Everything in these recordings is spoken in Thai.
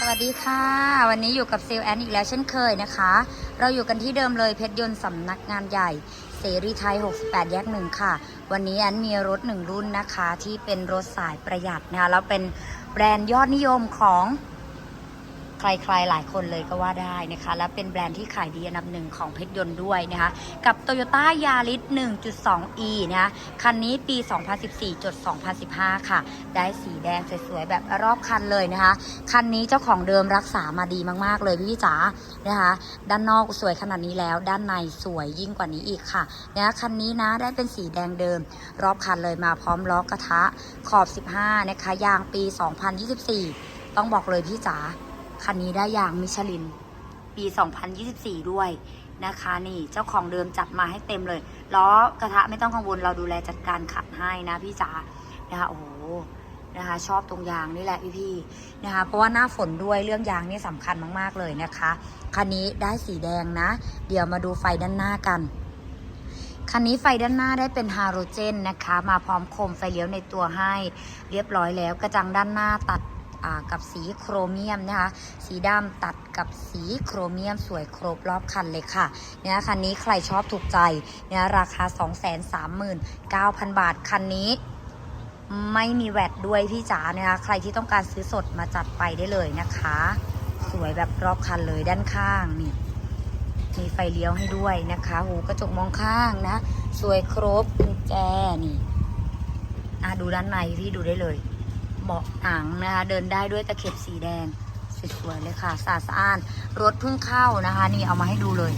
สวัสดีค่ะ วันนี้อยู่กับเซลแอนอีกแล้วเช่นเคยนะคะ เราอยู่กันที่เดิมเลยเพชรยนต์สำนักงานใหญ่ เสรีไทย 68 แยกหนึ่งค่ะ วันนี้แอนมีรถหนึ่งรุ่นนะคะ ที่เป็นรถสายประหยัดนะคะแล้วเป็นแบรนด์ยอดนิยมของ ใครๆหลายคนเลยก็ว่าได้นะคะ และเป็นแบรนด์ที่ขายดีอันดับหนึ่งของเพชรยนต์ด้วยนะคะ กับ Toyota Yaris 1.2e นะคะคันนี้ปี 2014จด2015 ค่ะ ได้สีแดงสวยๆแบบรอบคันเลยนะคะ คันนี้เจ้าของเดิมรักษามาดีมากๆเลยพี่จ๋านะคะ ด้านนอกสวยขนาดนี้แล้วด้านในสวยยิ่งกว่านี้อีกค่ะนะคะคันนี้นะได้เป็นสีแดงเดิม รอบคันเลยมาพร้อมล้อกระทะขอบ 15 นะคะยางปี 2024 ต้องบอกเลยพี่จ๋า คันนี้ได้ยางมิชลิน ปี 2024 ด้วยนะคะ นี่เจ้าของเดิมจัดมาให้เต็มเลยล้อกระทะไม่ต้องกังวลเราดูแลจัดการขัดให้นะพี่จ๋านะคะโอ้โหนะคะชอบตรงยางนี่แหละพี่พี่นะคะเพราะว่าหน้าฝนด้วยเรื่องยางนี่สำคัญมาก ๆ เลยนะคะคันนี้ได้สีแดงนะ เดี๋ยวมาดูไฟด้านหน้ากันคันนี้ไฟด้านหน้าได้เป็นฮาโลเจนนะคะ มาพร้อมโคมไฟเลี้ยวในตัวให้ เรียบร้อยแล้วกระจังด้านหน้าตัด กับสีโครเมียมนะคะ สีดำตัดกับสีโครเมียมสวยครบรอบคันเลยค่ะเนี่ยคันนี้ใครชอบถูกใจเนี่ยราคา 239,000 บาทคันนี้ไม่มีแวดด้วยพี่จ๋านะคะ ใครที่ต้องการซื้อสดมาจัดไปได้เลยนะคะ สวยแบบรอบคันเลยด้านข้างนี่มีไฟเลี้ยวให้ด้วยนะคะ หูกระจกมองข้างนะ สวยครบกุญแจนี่อะดูด้านในพี่ดูได้เลย เบาะหนังนะคะ เดินได้ด้วยตะเข็บสีแดงสวยๆเลยค่ะสะอาดสะอ้าน รถเพิ่งเข้านะคะ นี่เอามาให้ดูเลย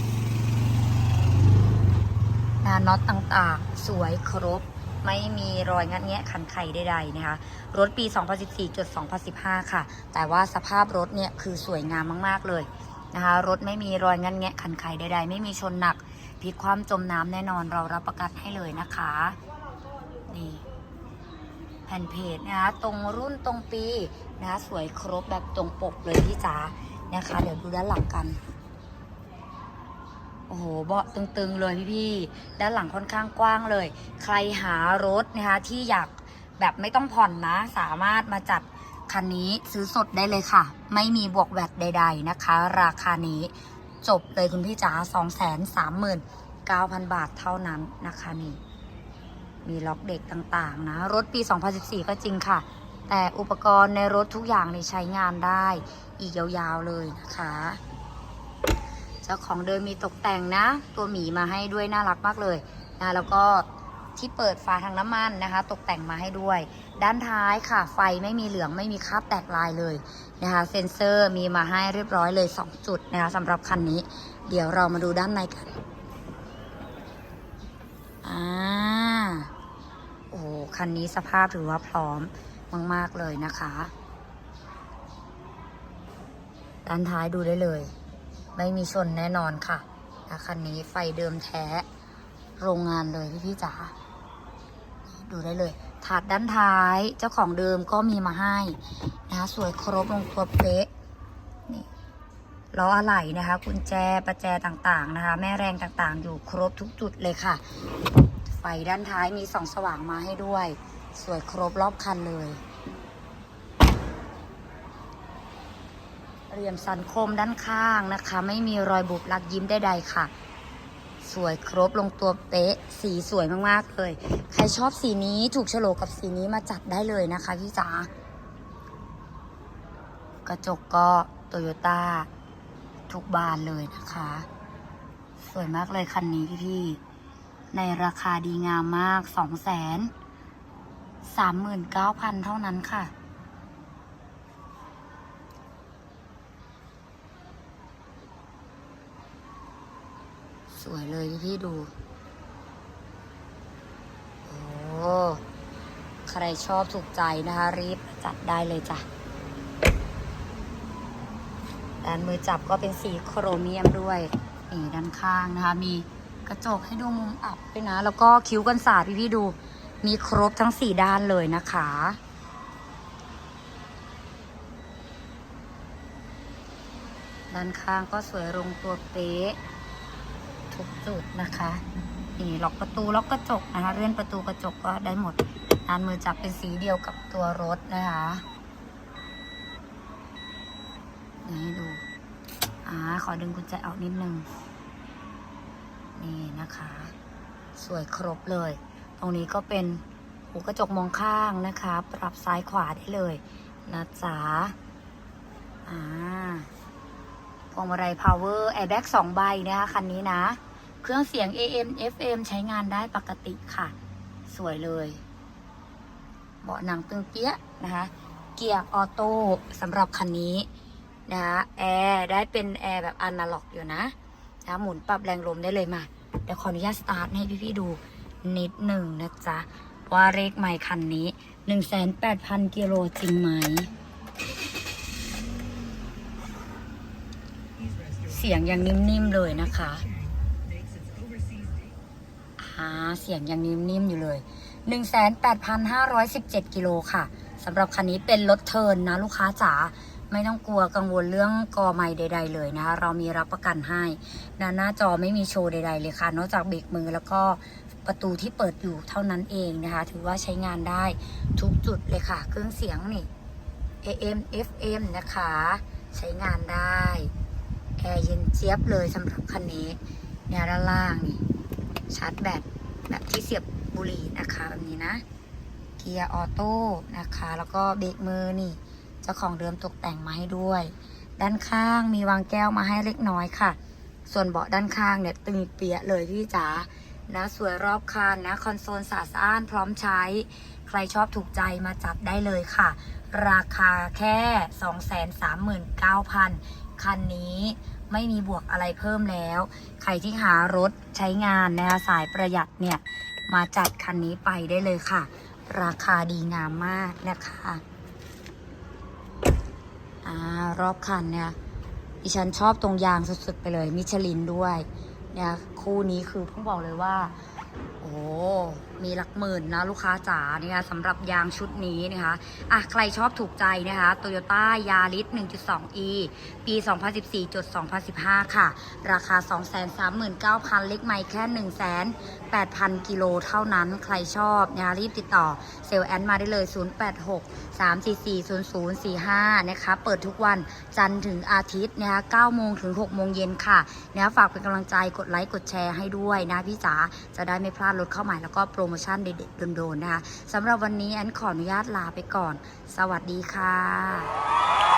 นะน็อตต่างๆ สวยครบ ไม่มีรอยงัดแงะขันไข่ใดๆนะคะ รถปี 2014จด2015 ค่ะ แต่ว่าสภาพรถเนี่ยคือสวยงามมากๆเลยนะคะ รถไม่มีรอยงันแงะขันไข่ใดๆ ไม่มีชนหนักพลิกความจมน้ำแน่นอนเรารับประกันให้เลยนะคะ นี่ แผ่นเพจนะคะตรงรุ่นตรงปีนะะสวยครบแบบตรงปกเลยพี่จ๋านะคะ เดี๋ยวดูด้านหลังกัน โอ้โหเบาะตึงๆเลยพี่ๆด้านหลังค่อนข้างกว้างเลย ใครหารถนะคะที่อยากแบบไม่ต้องผ่อนนะ สามารถมาจัดคันนี้ซื้อสดได้เลยค่ะ ไม่มีบวกแวดใด ๆนะคะ ราคานี้จบเลยคุณพี่จ๋า2 3 9 0 0 0 บาทเท่านั้นนะคะนี่ มีล็อกเด็กต่างๆนะ รถปี 2014 ก็จริงค่ะ แต่อุปกรณ์ในรถทุกอย่างในใช้งานได้ อีกยาวๆเลยนะคะเจ้าของเดิมมีตกแต่งนะ ตัวหมีมาให้ด้วยน่ารักมากเลยนะแล้วก็ที่เปิดฝาทางน้ำมันนะคะ ตกแต่งมาให้ด้วย ด้านท้ายค่ะ ไฟไม่มีเหลืองไม่มีคราบแตกลายเลยนะคะเซ็นเซอร์มีมาให้เรียบร้อยเลย 2 จุดนะคะสำหรับคันนี้ เดี๋ยวเรามาดูด้านในกันอ่า คันนี้สภาพถือว่าพร้อมมาก ๆ เลยนะคะ ด้านท้ายดูได้เลย ไม่มีชนแน่นอนค่ะคันนี้ไฟเดิมแท้โรงงานเลยพี่พี่จ๋าดูได้เลย ถาดด้านท้ายเจ้าของเดิมก็มีมาให้นะคะสวยครบลงตัวเป๊ะนี่ล้ออะไหล่นะคะกุญแจประแจต่างๆนะคะ แม่แรงต่างๆ อยู่ครบทุกจุดเลยค่ะ ไฟด้านท้ายมีส่องสว่างมาให้ด้วย สวยครบรอบคันเลยเรียมสันคมด้านข้างนะคะ ไม่มีรอยบุบลักยิ้มใดๆค่ะ สวยครบลงตัวเป๊ะ สีสวยมากๆเลย ใครชอบสีนี้ถูกโฉลกกับสีนี้มาจัดได้เลยนะคะพี่จ๋ากระจกก็โตโยต้าทุกบานเลยนะคะ สวยมากเลยคันนี้พี่ๆ ในราคาดีงามมากสองแสนสามหมื่นเก้าพันเท่านั้นค่ะ สวยเลยพี่ดู โอ้ ใครชอบถูกใจนะคะ รีบจัดได้เลยจ้ะด้านมือจับก็เป็นสีโครเมียมด้วย นี่ด้านข้างนะคะ มี กระจกให้ดูมุมอับด้วยนะ แล้วก็คิ้วกันศาสตร์พี่ดู มีครบทั้งสี่ด้านเลยนะคะ ด้านข้างก็สวยลงตัวเป๊ะทุกจุดนะคะ นี่ล็อกประตูล็อกกระจกนะคะ เลื่อนประตูกระจกก็ได้หมดด้านมือจับเป็นสีเดียวกับตัวรถนะคะขอดึงกุญแจออกนิดนึง นะคะ สวยครบเลย ตรงนี้ก็เป็นหูกระจกมองข้างนะคะ ปรับซ้ายขวาได้เลยนะจ๊ะอ่าพวงมาลัย power airbag สองใบนะคะ คันนี้นะ เครื่องเสียง AM FM ใช้งานได้ปกติค่ะ สวยเลย เบาะหนังตึงเปี้ยนะคะ เกียร์ออโต้สำหรับคันนี้นะคะแอร์ได้เป็นแอร์แบบอนาล็อกอยู่นะนะหมุนปรับแรงลมได้เลยมา ดี๋ยวขออนุญาตสตาร์ทให้พี่ๆดูนิดหนึ่งนะจ๊ะ ว่าเลขไม่คันนี้ 1,800 กิโลจริงไหม เสียงยังนิ่มๆเลยนะคะอ่าเสียงยังนิ่มๆอยู่เลย 18,517 กิโลค่ะสำหรับคันนี้เป็นรถเทิร์นนะลูกค้าจ๋า ไม่ต้องกลัวกังวลเรื่องกอไม้ใด ๆ เลยนะคะเรามีรับประกันให้นะหน้าจอไม่มีโชว์ใด ๆ เลยค่ะ นอกจากเบรกมือแล้วก็ประตูที่เปิดอยู่เท่านั้นเองนะคะ ถือว่าใช้งานได้ทุกจุดเลยค่ะ เครื่องเสียงนี่ AM FM นะคะ ใช้งานได้แอร์เย็นเจี๊ยบเลยสำหรับคันนี้เนี่ยด้านล่างนี่ชาร์จแบตแบบที่เสียบบุหรี่นะคะแบบนี้นะ เกียร์ออโต้นะคะ แล้วก็เบรกมือนี่ จ้าของเดิมตกแต่งมาให้ด้วย ด้านข้างมีวางแก้วมาให้เล็กน้อยค่ะ ส่วนเบาะด้านข้างเนี่ยตึงเปียะเลยพี่จ๋านะสวยรอบคันนะคอนโซลสะอาดพร้อมใช้ ใครชอบถูกใจมาจัดได้เลยค่ะ ราคาแค่ 239,000 คันนี้ไม่มีบวกอะไรเพิ่มแล้ว ใครที่หารถใช้งานนะคะสายประหยัดเนี่ย มาจัดคันนี้ไปได้เลยค่ะ ราคาดีงามมากนะคะ อ่ารอบคันเนี่ยดิฉันชอบตรงยางสุดๆไปเลย มิชลินด้วยเนี่ยคู่นี้คือเพิ่งบอกเลยว่า โอ้ มีหลักหมื่นนะลูกค้าจ๋าเนี่ยสำหรับยางชุดนี้นะคะอะใครชอบถูกใจนะคะโตโยต้ายาริส 1.2e ปี 2014จด2015 ค่ะ ราคา 239,000 เล็กไม่แค่108,000 กิโลเท่านั้นใครชอบนะคะรีบติดต่อเซลแอนมาได้เลย 086 344 0045 นะคะ เปิดทุกวันจันทร์ถึงอาทิตย์นะคะ9โมงถึง6โมงเย็นค่ะนะฝากเป็นกำลังใจกดไลค์กดแชร์ให้ด้วยนะพี่จ๋าจะได้ไม่พลาดรถเข้าใหม่แล้วก็โปรโมชั่นเด็ดๆโดนๆนะคะสำหรับวันนี้แอนขออนุญาตลาไปก่อน สวัสดีค่ะ